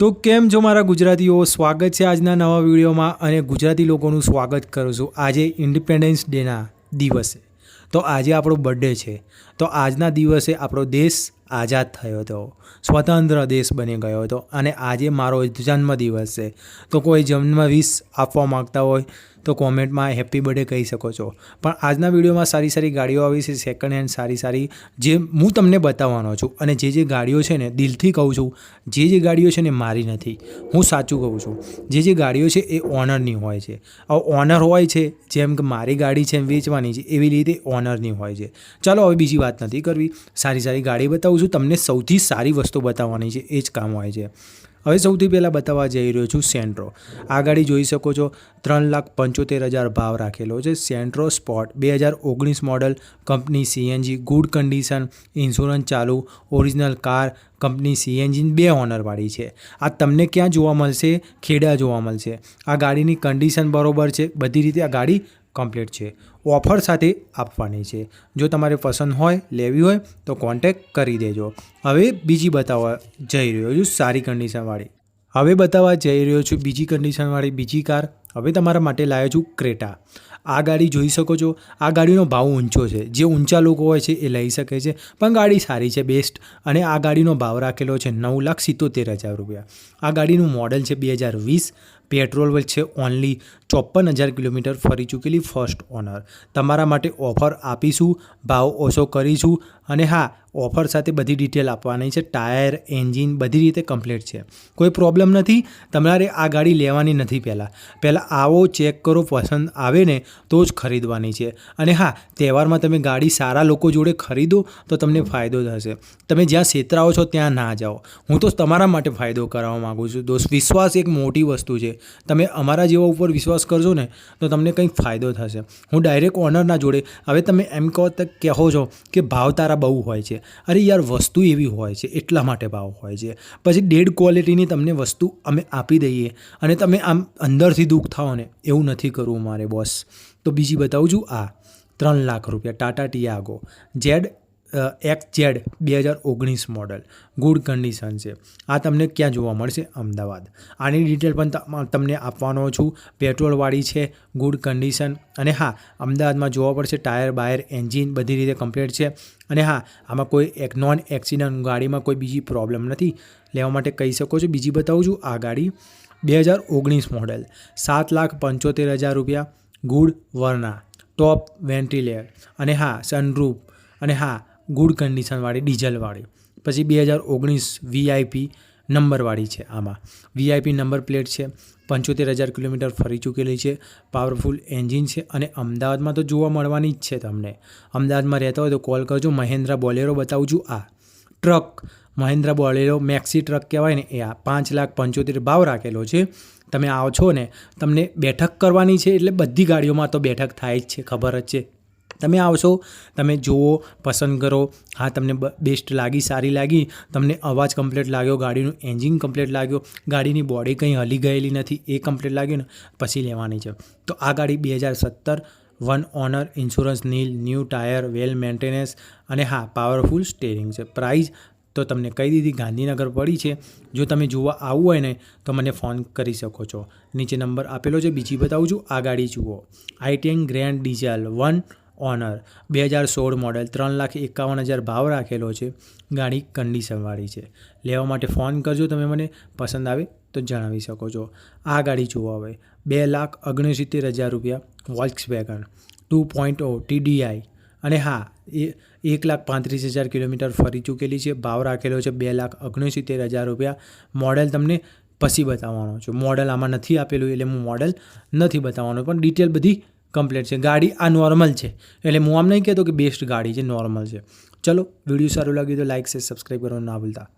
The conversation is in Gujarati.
તો કેમ છો મારા ગુજરાતીઓ સ્વાગત છે આજના નવા વિડીયોમાં અને ગુજરાતી લોકોનું સ્વાગત કરું છું? આજે ઇન્ડિપેન્ડન્સ ડેના દિવસે. તો આજે આપણો બર્થડે છે. તો આજના દિવસે આપણો દેશ આઝાદ થયો હતો. સ્વતંત્ર દેશ બની ગયો હતો. અને આજે મારો જન્મદિવસ છે. તો કોઈ જન્મ વિશ આપવા માગતા હોય તો કોમેન્ટમાં હેપી બર્થડે કહી શકો છો. પણ આજના વિડીયોમાં સારી સારી ગાડીઓ આવી છે સેકન્ડ હેન્ડ સારી સારી, જે હું તમને બતાવવાનો છું અને જે જે ગાડીઓ છે ને દિલથી કહું છું, જે જે ગાડીઓ છે ને મારી નથી, હું સાચું કહું છું. જે જે ગાડીઓ છે એ ઓનરની હોય છે. હવે ઓનર હોય છે, જેમ કે મારી ગાડી છે એમ વેચવાની છે, એવી રીતે ઓનરની હોય છે. ચાલો હવે બીજી વાત નથી કરવી. સારી સારી ગાડી બતાવું છું, તમને સૌથી સારી વસ્તુ બતાવવાની છે, એ જ કામ હોય છે. હવે સૌથી પહેલાં બતાવવા જઈ રહ્યો છું સેન્ટ્રો. આ ગાડી જોઈ શકો છો, ત્રણ લાખ પંચોતેર હજાર ભાવ રાખેલો છે. સેન્ટ્રો સ્પોટ બે હજાર ઓગણીસ model, company CNG, good condition, insurance ચાલુ, ઓરિજિનલ કાર, કંપની સીએનજી, બે ઓનરવાળી છે. આ તમને ક્યાં જોવા મળશે? ખેડા જોવા મળશે. આ ગાડીની કન્ડિશન બરોબર છે. બધી રીતે આ ગાડી કમ્પ્લીટ છે. ઓફર સાથે આપવાની છે. જો તમારે પસંદ હોય, લેવી હોય, તો કોન્ટેક કરી દેજો. હવે બીજી બતાવવા જઈ રહ્યો છું સારી કન્ડિશનવાળી હવે બતાવવા જઈ રહ્યો છું બીજી કન્ડિશનવાળી બીજી કાર હવે તમારા માટે લાવ્યો છું ક્રેટા. આ ગાડી જોઈ શકો છો. આ ગાડીનો ભાવ ઊંચો છે. જે ઊંચા લોકો હોય છે એ લઈ શકે છે. પણ ગાડી સારી છે, બેસ્ટ. અને આ ગાડીનો ભાવ રાખેલો છે નવ લાખ સિત્તોતેર હજાર રૂપિયા. આ ગાડીનું મોડલ છે બે હજાર વીસ. પેટ્રોલ છે ઓનલી ચોપન હજાર કિલોમીટર ફરી ચૂકેલી ફર્સ્ટ ઓનર. તમારા માટે ઓફર આપીશું, ભાવ ઓછો કરીશું અને હા, ઓફર સાથે બધી ડિટેલ આપવાની છે. ટાયર, એન્જિન બધી રીતે કમ્પ્લીટ છે. કોઈ પ્રોબ્લેમ નથી. તમારે આ ગાડી લેવાની નથી પહેલાં. પહેલાં આવો ચેક કરો, પસંદ આવે ને તો જ ખરીદવાની છે. અને હા, તહેવારમાં તમે ગાડી સારા લોકો જોડે ખરીદો તો તમને ફાયદો થશે. તમે જ્યાં છેતરાઓ છો ત્યાં ના જાઓ. હું તો તમારા માટે ફાયદો કરાવવા માગું છું. દોસ્ત, વિશ્વાસ એક મોટી વસ્તુ છે. તમે અમારા જેવા ઉપર વિશ્વાસ કરજો ને તો તમને કંઈક ફાયદો થશે. હું ડાયરેક્ટ ઓનરના જોડે, હવે તમે એમ કહો તક કહો છો કે ભાવ તારા બહુ હોય છે. અરે યાર, વસ્તુ એવી હોય છે, એટલા માટે ભાવ હોય છે. પછી ડેડ ક્વોલિટીની તમને વસ્તુ અમે આપી દઈએ. અને તમે આમ અંદરથી દુઃખ થાઓ ને એવું નથી કરવું મારે, બોસ. તો બીજી બતાવું છું, આ ત્રણ લાખ રૂપિયા Tata Tiago, Z X Z બે હજાર ઓગણીસ મોડલ, ગુડ કન્ડિશન છે. આ તમને ક્યાં જોવા મળશે? અમદાવાદ. આની ડિટેલ પણ તમ- તમને આપવાનો છું. પેટ્રોલવાળી છે, ગુડ કન્ડિશન. અને હા, અમદાવાદમાં જોવા પડશે, ટાયર, બાયર, એન્જિન બધી રીતે કમ્પ્લીટ છે. અને હા, આમાં કોઈ એક નોન એક્સિડન્ટ ગાડીમાં કોઈ બીજી પ્રોબ્લેમ નથી. લેવા માટે કહી શકો છો. બીજી બતાવું છું, આ ગાડી બે હજાર ઓગણીસ મોડેલ, સાત લાખ પંચોતેર હજાર રૂપિયા, ગુડ વર્ના, ટોપ વેન્ટિલેર અને હા સનરૂફ અને હા, ગુડ કન્ડિશનવાળી ડીઝલવાળી. પછી બે હજાર ઓગણીસ વીઆઈપી નંબરવાળી છે આમાં. વીઆઈપી નંબર પ્લેટ છે, પંચોતેર હજાર કિલોમીટર ફરી ચૂકેલી છે પાવરફુલ એન્જિન છે, અને અમદાવાદમાં તો જોવા મળવાની જ છે તમને. અમદાવાદમાં રહેતા હોય તો કોલ કરજો, મહેન્દ્રા બોલેરો બતાવું છું આ. Truck Mahindra Bolero Maxi truck કહેવાય ને, એ આ પાંચ લાખ પંચોતેર ભાવ રાખેલો છે. તમે આવો છો ને, તમને બેઠક કરવાની છે એટલે બધી ગાડીઓમાં તો બેઠક થાય જ છે, ખબર જ છે. તમે આવશો તમે જુઓ, પસંદ કરો. હા, તમને બેસ્ટ લાગી, સારી લાગી. તમને અવાજ કમ્પ્લીટ લાગ્યો, ગાડીનું એન્જિન કમ્પ્લીટ લાગ્યો. ગાડીની બોડી કંઈ હલી ગયેલી નથી, એ કમ્પ્લીટ લાગ્યું ને, પછી લેવાની છે. તો આ ગાડી બે હજાર સત્તર, one owner, insurance, nil, new tyre, well maintenance અને હા, પાવરફુલ સ્ટેરિંગ છે. પ્રાઇઝ તો તમને કહી દીધી, ગાંધીનગર પડી છે. જો તમે જોવા આવવું હોય ને, તો મને ફોન કરી શકો છો. નીચે નંબર આપેલો છે, બીજી બતાવું છું. આ ગાડી જુઓ i ten grand diesel one owner બે હજાર સોળ મોડલ ત્રણ લાખ એકાવન હજાર ભાવ રાખેલો છે. ગાડી કન્ડિશનવાળી છે. લેવા માટે ફોન કરજો તમે મને. પસંદ આવે તો જણાવી શકો છો. આ ગાડી જુઓ હવે. બે લાખ ઓગણસિત્તેર હજાર રૂપિયા Volkswagen two point O TDI અને હા, એ, એક લાખ પાંત્રીસ હજાર કિલોમીટર ફરી ચૂકેલી છે. ભાવ રાખેલો છે બે લાખ ઓગણસિત્તેર હજાર રૂપિયા. મોડેલ તમને પછી બતાવવાનો છું. મોડલ આમાં નથી આપેલું એટલે હું મોડલ નથી બતાવવાનો. પણ ડિટેલ બધી કમ્પ્લીટ છે. ગાડી આ નોર્મલ છે. એટલે હું આમ નહીં કહેતો કે બેસ્ટ ગાડી છે, નોર્મલ છે. ચલો, વીડિયો સારું લાગ્યું તો લાઇક છે સબસ્ક્રાઈબ કરવાનું ના ભૂલતા.